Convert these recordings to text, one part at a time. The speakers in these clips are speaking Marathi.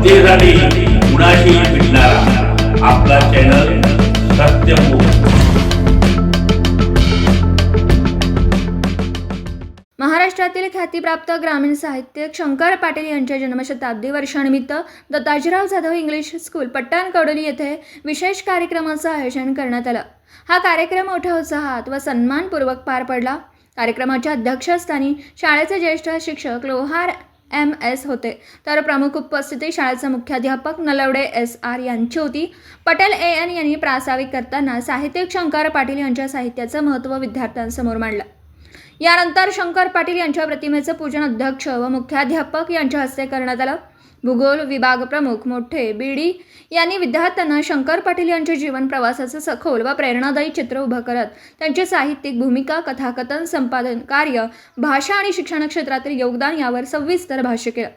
जनतेसाठी कुणाशी भेटणारा आपला चॅनल सत्यमुख महाराष्ट्रातील ख्यातीप्राप्त ग्रामीण साहित्यिक शंकर पाटील यांच्या जन्मशताब्दी वर्षानिमित्त दत्ताजीराव जाधव इंग्लिश स्कूल पट्टण कडोली येथे विशेष कार्यक्रमाचं आयोजन करण्यात आलं. हा कार्यक्रम मोठ्या उत्साहात व सन्मानपूर्वक पार पडला. कार्यक्रमाच्या अध्यक्षस्थानी शाळेचे ज्येष्ठ शिक्षक लोहार एम एस होते. तर प्रमुख उपस्थिती शाळेचे मुख्याध्यापक नलवडे एस आर यांची होती. पटेल ए एन यांनी प्रास्ताविक करताना साहित्यिक शंकर पाटील यांच्या साहित्याचं महत्त्व विद्यार्थ्यांसमोर मांडलं. यानंतर शंकर पाटील यांच्या प्रतिमेचं पूजन अध्यक्ष व मुख्याध्यापक यांच्या हस्ते करण्यात आलं. भूगोल विभाग प्रमुख मोठे बीडी यांनी विद्यार्थ्यांना शंकर पाटील यांच्या जीवन प्रवासाचं सखोल व प्रेरणादायी चित्र उभं करत त्यांची साहित्यिक भूमिका कथाकथन संपादन कार्य भाषा आणि शिक्षण क्षेत्रातील योगदान यावर सविस्तर भाष्य केलं.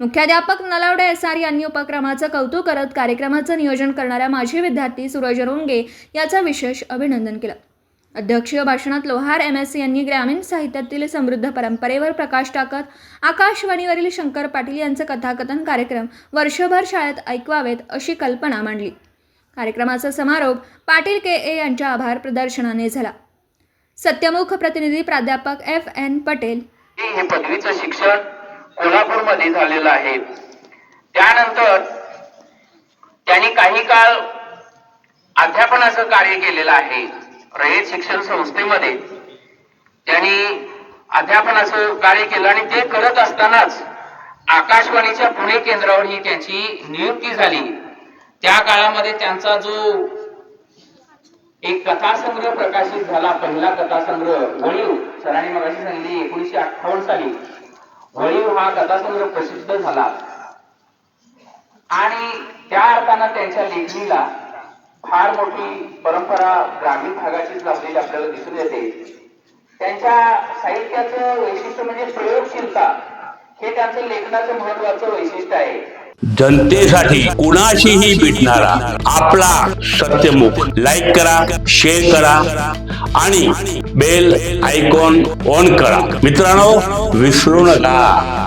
मुख्याध्यापक नलावडे एस आर यांनी उपक्रमाचं कौतुक करत कार्यक्रमाचं नियोजन करणाऱ्या माजी विद्यार्थी सूरज रोंगे याचं विशेष अभिनंदन केलं. अध्यक्षीय भाषणात लोहार एम एस यांनी ग्रामीण साहित्यातील समृद्ध परंपरेवर प्रकाश टाकत आकाशवाणीवरील शंकर पाटील यांचं कथाकथन कार्यक्रम वर्षभर शाळेत ऐकवावेत अशी कल्पना मांडली. कार्यक्रमाचा समारोप पाटील के ए यांच्या आभार प्रदर्शनाने झाला. सत्यमुख प्रतिनिधी प्राध्यापक एफ एन पटेल. हे पदवीचं शिक्षण कोल्हापूरमध्ये झालेलं आहे. त्यानंतर त्यांनी काही काळ अध्यापनाचं कार्य केलेलं आहे. रयत शिक्षण संस्थेमध्ये त्यांनी अध्यापनाचं कार्य केलं आणि ते करत असतानाच आकाशवाणीच्या पुणे केंद्रावर ही त्यांची नियुक्ती झाली. त्या काळामध्ये त्यांचा जो एक कथासंग्रह प्रकाशित झाला पहिला कथासंग्रह वळीव सरांनी मगाशी सांगितली एकोणीशे अठ्ठावन्न साली वळीव हा कथासंग्रह प्रसिद्ध झाला. आणि त्या अर्थानं त्यांच्या लेखणीला फार मोठी परंपरा ग्रामीण भागाचीच लाभलेली आपल्याला दिसून येते. त्यांच्या साहित्याचं वैशिष्ट्य म्हणजे प्रयोगशीलता. हे त्यांचं लेखनाचं महत्वाचं वैशिष्ट्य आहे. जनतेसाठी कुणाशीही भेटणारा आपला सत्यमुख. लाईक करा शेअर करा आणि बेल आयकॉन ऑन करा. मित्रांनो विसरू नका.